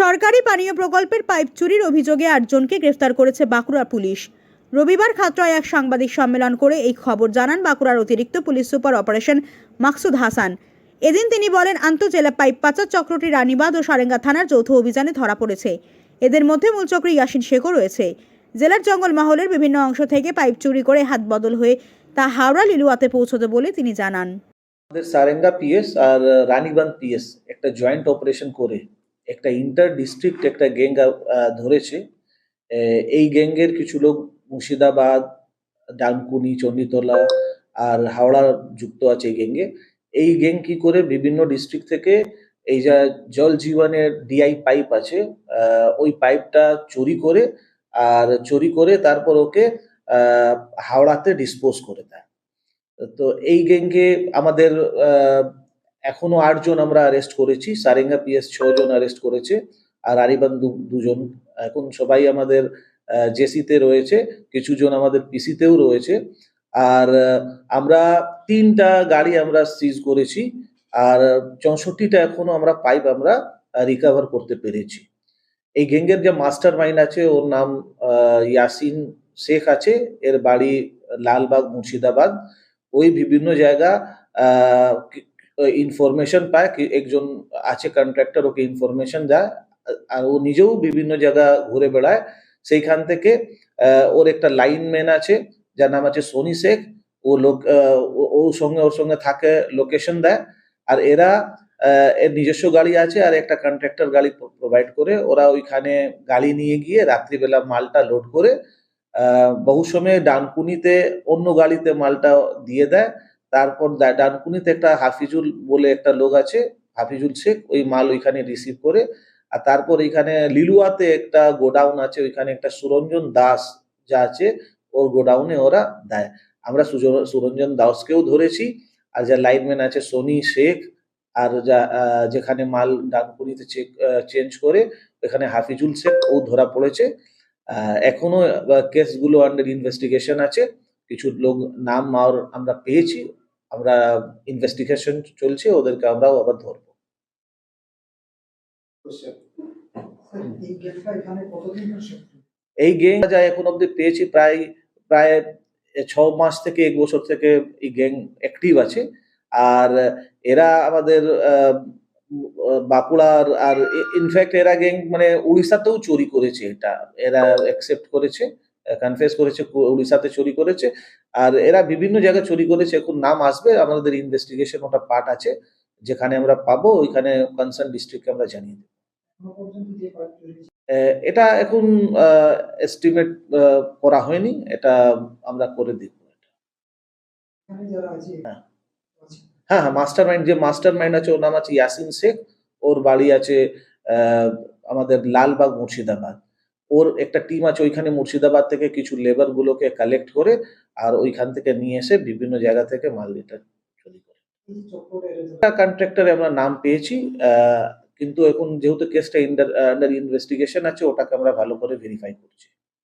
সরকারি পানীয় প্রকল্পের পাইপ চুরির অভিযোগে আটজনকে গ্রেফতার করেছে বাঁকুড়া পুলিশ। রবিবার খাতড়ায় এক সাংবাদিক সম্মেলন করে এই খবর জানান বাঁকুড়ার অতিরিক্ত police super operation Maksud Hasan. এদিন তিনি বলেন, আন্তঃজেলা পাইপ পাচার চক্রটি রানীবাঁধ ও সারেঙ্গা থানার যৌথ অভিযানে ধরা পড়েছে। এদের মধ্যে মূল চক্রী ইয়াসিন শেখও রয়েছে। জেলার জঙ্গলমহলের বিভিন্ন অংশ থেকে পাইপ চুরি করে হাত বদল হয়ে তা হাওড়া লিলুয়াতে পৌঁছতে বলে তিনি জানান। আমাদের সারেঙ্গা পিএস আর রানীবান্ধ পিএস একটা জয়েন্ট অপারেশন করে একটা ইন্টার ডিস্ট্রিক্ট একটা গ্যাং ধরেছে। এই গ্যাংয়ের কিছু লোক মুর্শিদাবাদ, ডানকুনি, চণ্ডীতলা আর হাওড়া যুক্ত আছে এই গ্যাংয়ে এই গ্যাং কি করে বিভিন্ন ডিস্ট্রিক্ট থেকে এই যা জল জীবনের ডিআই পাইপ আছে ওই পাইপটা চুরি করে আর চুরি করে তারপর ওকে হাওড়াতে ডিসপোজ করে দেয়। তো এই গ্যাংকে আমাদের এখনও আটজন আমরা অ্যারেস্ট করেছি। সারেঙ্গা পিএস ছজন অ্যারেস্ট করেছে আর আরিবান দুজন। এখন সবাই আমাদের জেসিতে রয়েছে কিছু জন আমাদের পিসিতেও রয়েছে। আর আমরা তিনটা গাড়ি আমরা সিজ করেছি আর চৌষট্টিটা এখনও আমরা পাইপ আমরা রিকভার করতে পেরেছি। এই গ্যাংয়ের যে মাস্টার মাইন্ড আছে, ওর নাম ইয়াসিন শেখ আছে। এর বাড়ি লালবাগ মুর্শিদাবাদ। ওই বিভিন্ন জায়গা ইনফরমেশন পায় কি একজন আছে কন্ট্রাক্টর ওকে ইনফরমেশন দেয়, আর ও নিজেও বিভিন্ন জায়গা ঘুরে বেড়ায়। সেইখান থেকে ওর একটা লাইনম্যান আছে, যার নাম আছে সোনি শেখ। ও লোক ও- সঙ্গে, ওর সঙ্গে থাকে লোকেশন দেয়। আর এরা এর নিজস্ব গাড়ি আছে, আর একটা কন্ট্রাক্টর গাড়ি প্রোভাইড করে। ওরা ওইখানে গাড়ি নিয়ে গিয়ে রাত্রিবেলা মালটা লোড করে বহু সময় ডানকুনিতে অন্য গাড়িতে মালটা দিয়ে দেয়। তারপর ডানকুনিতে একটা হাফিজুল বলে একটা লোক আছে, হাফিজুল শেখ, ওই মাল ওইখানে রিসিভ করে। আর তারপর এখানে লিলুয়াতে একটা গোডাউন আছে, ওইখানে একটা সুরঞ্জন দাস যা আছে, ওর গোডাউনে ওরা দেয়। আমরা সুরঞ্জন দাসকেও ধরেছি, আর যা লাইনম্যান আছে সোনি শেখ, আর যা যেখানে মাল ডানকুনিতে চেক চেঞ্জ করে এখানে হাফিজুল শেখ ও ধরা পড়েছে। এখনও কেসগুলো আন্ডার ইনভেস্টিগেশন আছে। কিছু লোক নাম আমরা পেয়েছি আমরা ইনভেস্টিগেশন চলছে, ওদেরকে আমরাও আবার ধরবো। এই গ্যাং যা এখন অব্দি পেয়েছি, প্রায় প্রায় ছ মাস থেকে এক বছর থেকে এই গ্যাং অ্যাক্টিভ আছে। আর এরা আমাদের বাঁকুড়ার আর ইনফ্যাক্ট এরা গ্যাং মানে উড়িষ্যাতেও চুরি করেছে এটা। এরা অ্যাকসেপ্ট করেছে কনফেস করেছে, উড়িষ্যাতে চুরি করেছে। আর এরা বিভিন্ন জায়গায় চুরি করেছে এখন নাম আসবে, আমাদের ইনভেস্টিগেশন ওটা পার্ট আছে, যেখানে আমরা পাবো, ওইখানে কনসার্ন ডিস্ট্রিক্টকে আমরা জানিয়ে দেবো এটা এখন এস্টিমেট করা হয়নি, এটা আমরা করে দেখব হ্যাঁ। হ্যাঁ হ্যাঁ মাস্টার মাইন্ড যে মাস্টার মাইন্ড আছে, ওর নাম আছে ইয়াসিন শেখ, ওর বাড়ি আছে আমাদের লালবাগ মুর্শিদাবাদ ওর একটা টিম আছে ওইখানে মুর্শিদাবাদ থেকে কিছু লেবার গুলোকে কালেক্ট করে আর ওইখান থেকে নিয়ে এসে বিভিন্ন জায়গা থেকে মাল এটা চুরি করে। কন্ট্রাক্টরে আমরা নাম পেয়েছি কিন্তু এখন যেহেতু কেসটা আন্ডার ইনভেস্টিগেশন আছে, ওটাকে আমরা ভালো করে ভেরিফাই করছি